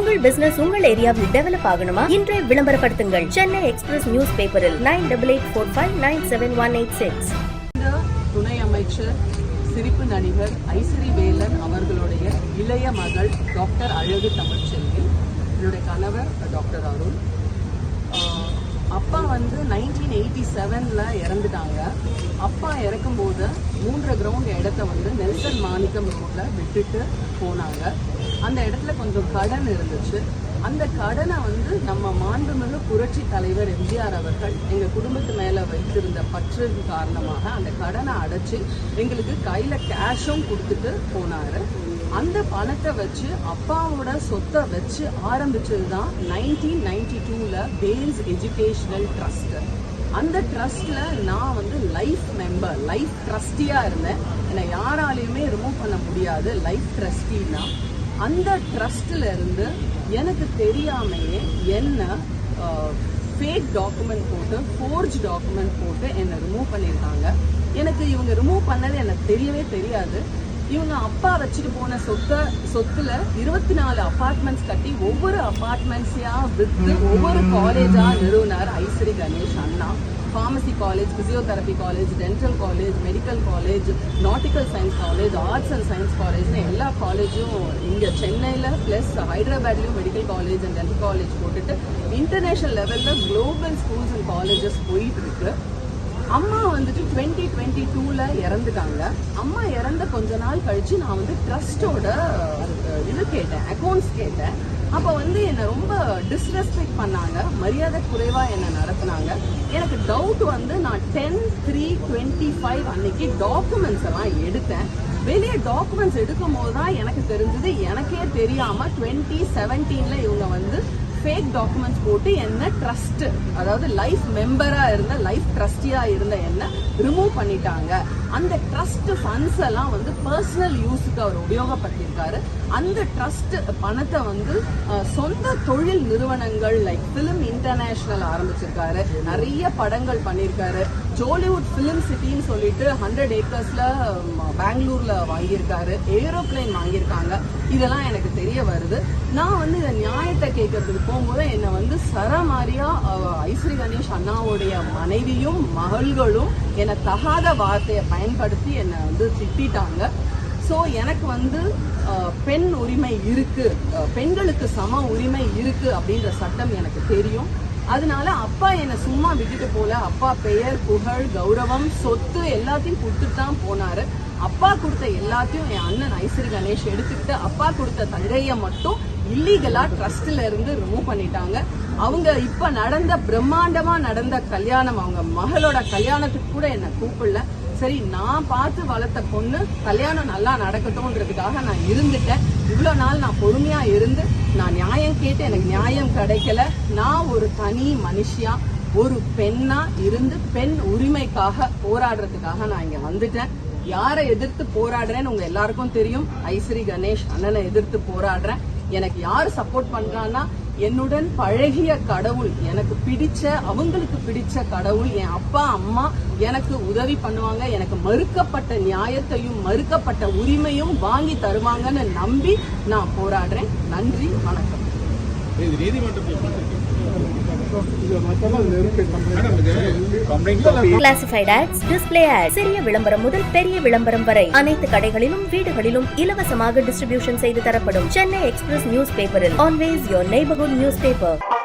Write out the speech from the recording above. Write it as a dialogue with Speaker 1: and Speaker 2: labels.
Speaker 1: உங்கள் பிசினஸ் உங்கள் ஏரியாவில் டெவலப் ஆகணுமா? இன்றே விளம்பரப்படுத்துங்கள். சென்னை எக்ஸ்பிரஸ் நியூஸ் பேப்பரில் nine double eight four five nine seven one eight six
Speaker 2: இந்த துணை அமைச்சர் சிரிப்பு நடிகர் ஐஸ்வரி வேலன் அவர்களுடைய இளைய மகள் டாக்டர் அழகு தமிழ்ச்செல்வி என்னுடைய கணவர் டாக்டர் அருண். அப்பா வந்து நைன்டீன் எயிட்டி செவனில் இறந்துட்டாங்க. அப்பா இறக்கும்போது மூன்று கிரவுண்ட் இடத்த வந்து நெல்சன் மாணிக்கம் ரோட்டில் விட்டுட்டு போனாங்க. அந்த இடத்துல கொஞ்சம் கடன் இருந்துச்சு. அந்த கடனை வந்து நம்ம மாண்புமிகு புரட்சி தலைவர் எம்ஜிஆர் அவர்கள் எங்க குடும்பத்து மேல வைத்திருந்த பற்றின் காரணமாக அந்த கடனை அடைச்சு எங்களுக்கு கையில கேஷும் கொடுத்துட்டு போனாரு. அந்த பணத்தை வச்சு அப்பாவோட சொத்தை வச்சு ஆரம்பிச்சது தான் நைன்டீன் நைன்டி டூல பேல்ஸ் எஜுகேஷனல் ட்ரஸ்ட் அந்த ட்ரஸ்ட்ல நான் வந்து லைஃப் மெம்பர் லைஃப் ட்ரஸ்டியா இருந்தேன். என்னை யாராலையுமே ரிமூவ் பண்ண முடியாது. லைஃப் ட்ரஸ்டின்னா அந்த ட்ரஸ்டில் இருந்து எனக்கு தெரியாமையே என்ன ஃபேக் டாக்குமெண்ட் போட்டு ஃபோர்ஜ் டாக்குமெண்ட் போட்டு என்னை ரிமூவ் பண்ணியிருக்காங்க. எனக்கு இவங்க ரிமூவ் பண்ணது எனக்கு தெரியவே தெரியாது. இவங்க அப்பா வச்சுட்டு போன சொத்தை சொத்துல இருபத்தி நாலு அபார்ட்மெண்ட்ஸ் கட்டி ஒவ்வொரு அப்பார்ட்மெண்ட்ஸையா வித்து ஒவ்வொரு காலேஜா நிறுவனார் ஐஸ்வரி கணேஷ் அண்ணா. Pharmacy college physiotherapy college dental college medical college nautical science college arts and science காலேஜ்னு எல்லா காலேஜும் இங்கே சென்னையில் plus ஹைதராபாத்லேயும் medical college and dental college போட்டுட்டு இன்டர்நேஷனல் லெவலில் குளோபல் ஸ்கூல்ஸ் அண்ட் காலேஜஸ் போயிட்டுருக்கு. அம்மா வந்துட்டு டுவெண்ட்டி டுவெண்ட்டி டூவில் இறந்துட்டாங்க. அம்மா இறந்த கொஞ்ச நாள் கழித்து நான் வந்து ட்ரஸ்ட்டோட இது கேட்டேன் அக்கௌண்ட்ஸ் கேட்டேன். அப்போ வந்து என்னை ரொம்ப டிஸ்ரெஸ்பெக்ட் பண்ணாங்க. மரியாதை குறைவாக என்னை நடத்துனாங்க. எனக்கு டவுட் வந்து நான் டென் த்ரீ டுவெண்ட்டி ஃபைவ் அன்னைக்கு டாக்குமெண்ட்ஸ் எல்லாம் எடுத்தேன். வெளியே டாக்குமெண்ட்ஸ் எடுக்கும் போது தான் எனக்கு தெரிஞ்சது எனக்கே தெரியாமல் டுவெண்ட்டி செவன்டீனில் இவங்க வந்து ஃபேக் டாக்குமெண்ட்ஸ் போட்டு என்ன ட்ரஸ்ட் அதாவது லைஃப் மெம்பரா இருந்த லைஃப் ட்ரஸ்டியா இருந்த என்ன ரிமூவ் பண்ணிட்டாங்க. அந்த ட்ரஸ்ட் ஃபண்ட்ஸ் எல்லாம் வந்து பர்சனல் யூஸுக்கு அவர் உபயோகப்படுத்தியிருக்காரு. அந்த ட்ரஸ்ட் பணத்தை வந்து சொந்த தொழில் நிறுவனங்கள் லைக் ஃபிலிம் இன்டர்நேஷனல் ஆரம்பிச்சிருக்காரு. நிறைய படங்கள் பண்ணியிருக்காரு. ஜோலிவுட் ஃபிலிம் சிட்டின்னு சொல்லிட்டு ஹண்ட்ரட் ஏக்கர்ஸ்ல பெங்களூர்ல வாங்கியிருக்காரு. ஏரோப்ளேன் வாங்கியிருக்காங்க. இதெல்லாம் எனக்கு தெரிய வருது. நான் வந்து இந்த நியாயத்தை கேட்கறதுக்கு போகும்போது என்னை வந்து சரமாரியா ஐஸ்வரி கணேஷ் அண்ணாவுடைய மனைவியும் மகள்களும் என்னை தகாத வார்த்தையை பயன்படுத்தி என்னை வந்து திட்டாங்க. ஸோ எனக்கு வந்து பெண் உரிமை இருக்கு. பெண்களுக்கு சம உரிமை இருக்கு அப்படின்ற சட்டம் எனக்கு தெரியும். அதனால அப்பா என்னை சும்மா விட்டுட்டு போல. அப்பா பெயர் புகழ் கௌரவம் சொத்து எல்லாத்தையும் கொடுத்துட்டு தான் போனாரு. அப்பா கொடுத்த எல்லாத்தையும் என் அண்ணன் ஐஸ்வரி கணேஷ் எடுத்துக்கிட்டு அப்பா கொடுத்த தங்கையை மட்டும் இல்லீகலா ட்ரஸ்ட்ல இருந்து ரிமூவ் பண்ணிட்டாங்க. அவங்க இப்ப நடந்த பிரம்மாண்டமா நடந்த கல்யாணம் அவங்க மகளோட கல்யாணத்துக்கு கூட என்ன கூப்பிடல. சரி நான் பார்த்து வளர்த்த பொண்ணு கல்யாணம் நல்லா நடக்கட்டும்ன்றதுக்காக நான் இருந்துட்டேன். இவ்வளோ நாள் நான் பொறுமையா இருந்து நான் நியாயம் கேட்டு எனக்கு நியாயம் கிடைக்கல. நான் தனி மனுஷியா ஒரு பெண்ணா இருந்து பெண் உரிமைக்காக போராடுறதுக்காக நான் இங்க வந்துட்டேன். யாரை எதிர்த்து போராடுறேன்னு உங்க எல்லாருக்கும் தெரியும். ஐஸ்வரி கணேஷ் அண்ணனை எதிர்த்து போராடுறேன். எனக்கு யார் சப்போர்ட் பண்றான்னா என்னுடன் பழகிய கடவுள் எனக்கு பிடிச்ச அவங்களுக்கு பிடிச்ச கடவுள் என் அப்பா அம்மா எனக்கு உதவி பண்ணுவாங்க எனக்கு மறுக்கப்பட்ட நியாயத்தையும் மறுக்கப்பட்ட உரிமையும் வாங்கி தருவாங்கன்னு நம்பி நான் போராடுறேன். நன்றி வணக்கம்.
Speaker 3: நீதிமன்றத்தில்
Speaker 1: கிளாசிஃபைட் ஆட்ஸ் டிஸ்பிளே ஆட்ஸ் சிறிய விளம்பரம் முதல் பெரிய விளம்பரம் வரை. அனைத்து கடைகளிலும் வீடுகளிலும் இலவசமாக டிஸ்ட்ரிபியூஷன் செய்து தரப்படும். சென்னை எக்ஸ்பிரஸ் நியூஸ் பேப்பரில் always your neighbourhood news paper